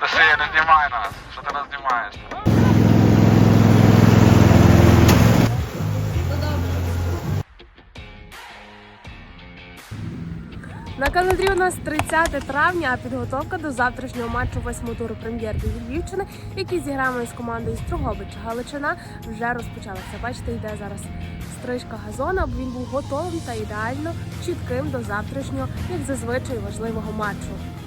Та ще не знімай нас. Що ти нас знімаєш? На календарі у нас 30 травня, а підготовка до завтрашнього матчу восьмого туру прем'єр-ліги Львівщини, який зіграємо з командою з Трогобича Галичина, вже розпочалася. Бачите, йде зараз стрижка газона, бо він був готовим та ідеально чітким до завтрашнього, як зазвичай важливого матчу.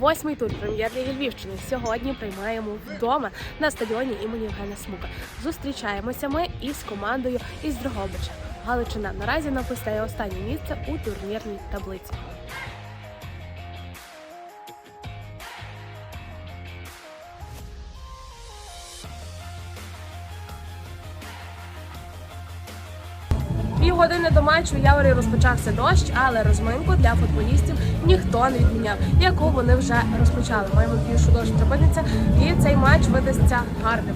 Восьмий тур прем'єр-ліги Львівщини сьогодні приймаємо вдома на стадіоні імені Євгена Смука. Зустрічаємося ми із командою із Дрогобича. Галичина наразі написає останнє місце у турнірній таблиці. Півгодини до матчу Яворі розпочався дощ, але розминку для футболістів ніхто не відміняв, яку вони вже розпочали. Маємо більшу дощ припиниться, і цей матч видасться гарним.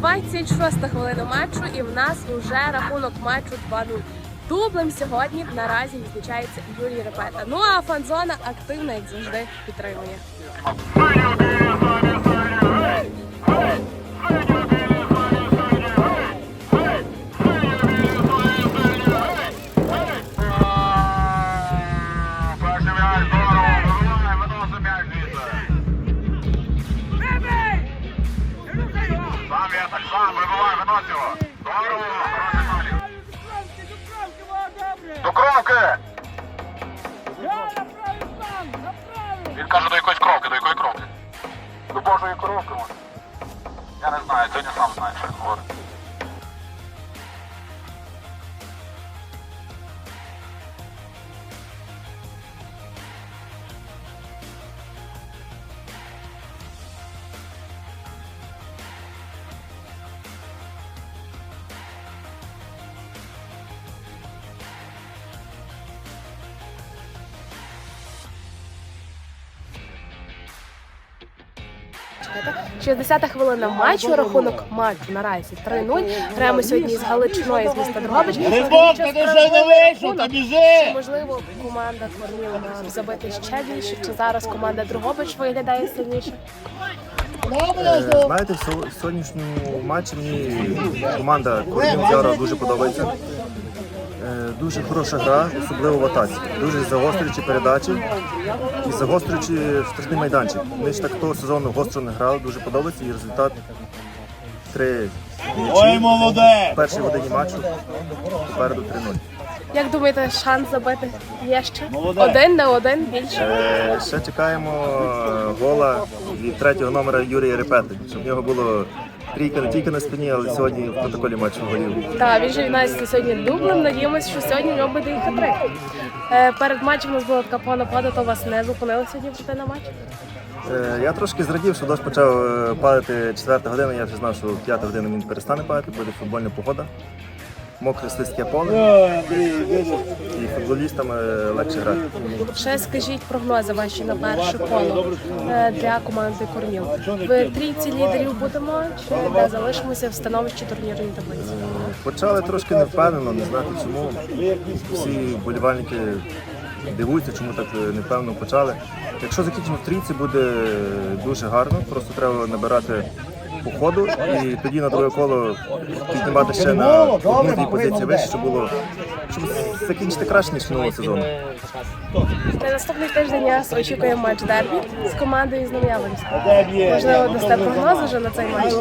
26 хвилина матчу, і в нас вже рахунок матчу 2-0. Дублем сьогодні наразі відзначається Юрій Репета. Ну а фанзона активно, як завжди, підтримує. Здорово. До кровки! Він каже до якоїсь кровки, до якої кровки. До Божої коровки може. Я не знаю, сьогодні сам знаєш, що він говорить. Чекайте. 60-та хвилина матчу, рахунок матчу наразі 3-0. Граємо сьогодні з Галичиною з міста Дрогобич. Рибок, ти ще не вийшов, та Чи, біжи! можливо, команда Корніл мала забити ще більше, чи зараз команда Дрогобич виглядає сильніше? Е, Знаєте, в сьо- в сьогоднішньому матчі мені команда Корнізяра дуже подобається. Е, Дуже хороша гра, особливо в атаці. Дуже загострюючі передачі і загострюючи штрафний майданчик. Ми ж так того сезону гостро не грали, дуже подобається і результат 3 Ой, молоде! В першій годині матчу попереду 3-0. Як думаєте, шанс забити є ще? Молодець. Один на один більше. Е, Ще чекаємо е, гола від третього номера Юрія Репети, щоб в нього було трійка не тільки на спині, але сьогодні в протоколі матчу голів. Так, він же нас сьогодні дублем. Надіємося, що сьогодні в нього буде і хатрик. Е, перед матчем у нас була така погана пада, то вас не зупинили сьогодні прийти на матч. Е, Я трошки зрадів, що дощ почав е, падати 4 година. Я вже знав, що 5 година він перестане падати, буде футбольна погода. Мокре слизьке поле і футболістам легше грати. Ще скажіть прогнози ваші на перше коло е, для команди Корніл. Ви в трійці лідерів будемо чи де залишимося в становищі турнірної таблиці? Почали трошки невпевнено, не знати чому. Всі вболівальники дивуються, чому так е, непевно почали. Якщо закінчимо в трійці, буде дуже гарно. Просто треба набирати по ходу, і тоді на друге коло піднімати ще на одну-дві позиції вище, щоб було щоб закінчити краще, ніж минулого сезону. На наступний тиждень нас очікує матч дербі з командою з Новояворівська. Можливо, дасте прогноз вже на цей матч.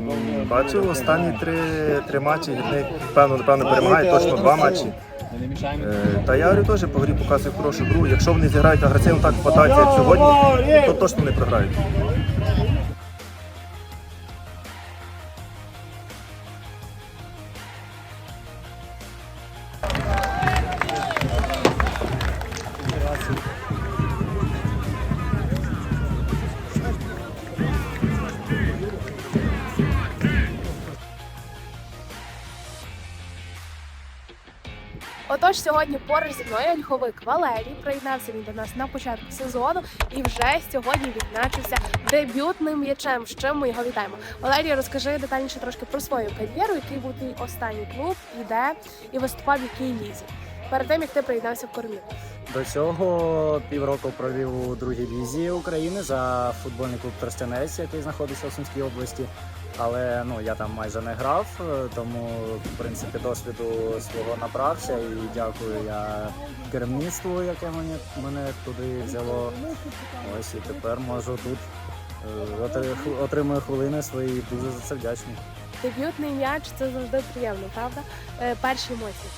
М, Бачив останні три, три матчі, від них певно, напевно перемагає точно два матчі. Е, Та Яворів теж по грі показує хорошу гру. Якщо вони зіграють агресивно так в атаці, як сьогодні, то точно не програють. Отож, сьогодні поруч зі мною ольховик Валерій приєднався він до нас на початку сезону і вже сьогодні відзначився дебютним м'ячем. З чим ми його вітаємо. Валерій, розкажи детальніше трошки про свою кар'єру, який був твій останній клуб, і де і виступав в якій лізі. Перед тим як ти приєднався в Кормів. До цього півроку провів у другій лізі України за футбольний клуб Тростянець, який знаходиться у Сумській області. Але ну я там майже не грав, е, тому в принципі досвіду свого набрався і дякую я керівництву, яке мене, мене туди взяло. Ось і тепер можу тут е, отри- отримую хвилини свої дуже за це вдячний. Дебютний м'яч це завжди приємно, правда? Е, Перші емоції.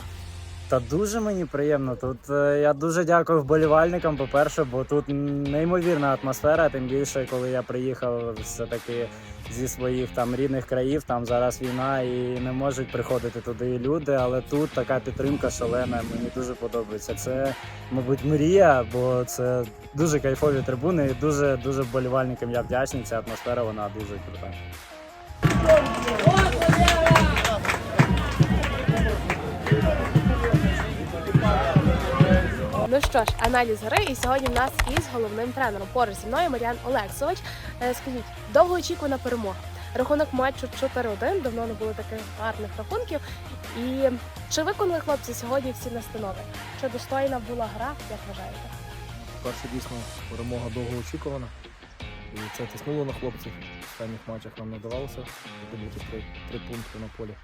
Та дуже мені приємно. Тут я дуже дякую вболівальникам, по-перше, бо тут неймовірна атмосфера. Тим більше, коли я приїхав все-таки зі своїх там рідних країв, там зараз війна і не можуть приходити туди люди. Але тут така підтримка шалена. Мені дуже подобається. Це, мабуть, мрія, бо це дуже кайфові трибуни. І дуже дуже вболівальникам я вдячний. Ця атмосфера вона дуже крута. Ну що ж, аналіз гри, і сьогодні в нас із головним тренером поруч зі мною Мар'ян Олексович. Е, Скажіть, довгоочікувана перемога. Рахунок матчу 4-1, давно не було таких гарних рахунків. І чи виконали хлопці сьогодні всі настанови? Чи достойна була гра, як вважаєте? Перша дійсно перемога довго очікувана. І це тиснуло на хлопців. В останніх матчах нам не давалося здобути три, три пункти на полі.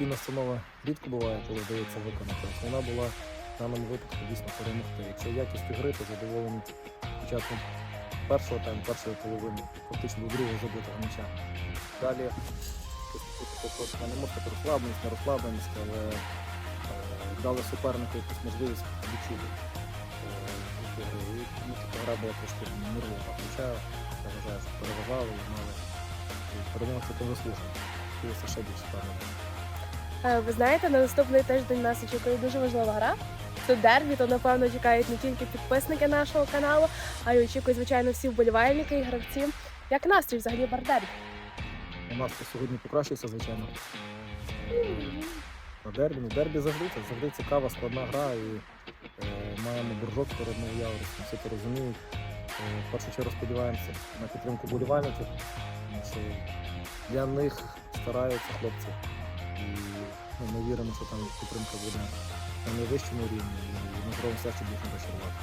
Всі настанови рідко буває, коли вдається виконати. Основна була в даному випадку дійсно перемогти. Якщо якістю гри, то задоволені початком першого тайму, першої половини, фактично до другого забитого м'яча. Далі не можна розслабленість, не розслабленість, але е, дали супернику якусь можливість відчути. е, ну, така гра була трошки нервова. Хоча я вважаю, що переважали і мали і перемога це заслужено. Хотілося ще більше впевнено. Е, Ви знаєте, на наступний тиждень нас очікує дуже важлива гра. Це дербі, то напевно чекають не тільки підписники нашого каналу, а й очікують, звичайно, всі вболівальники і гравці. Як настрій взагалі бар дербі? У нас сьогодні покращився, звичайно. На дербі, ну дербі завжди це завжди цікава, складна гра і е, маємо боржок перед Новояворівськом, всі це розуміють. Е, в першу чергу сподіваємося на підтримку болівальників, тому що для них стараються хлопці. Ну, ми віримо, що там підтримка буде на найвищому рівні і ми зробимо все, щоб їх не розчарувати.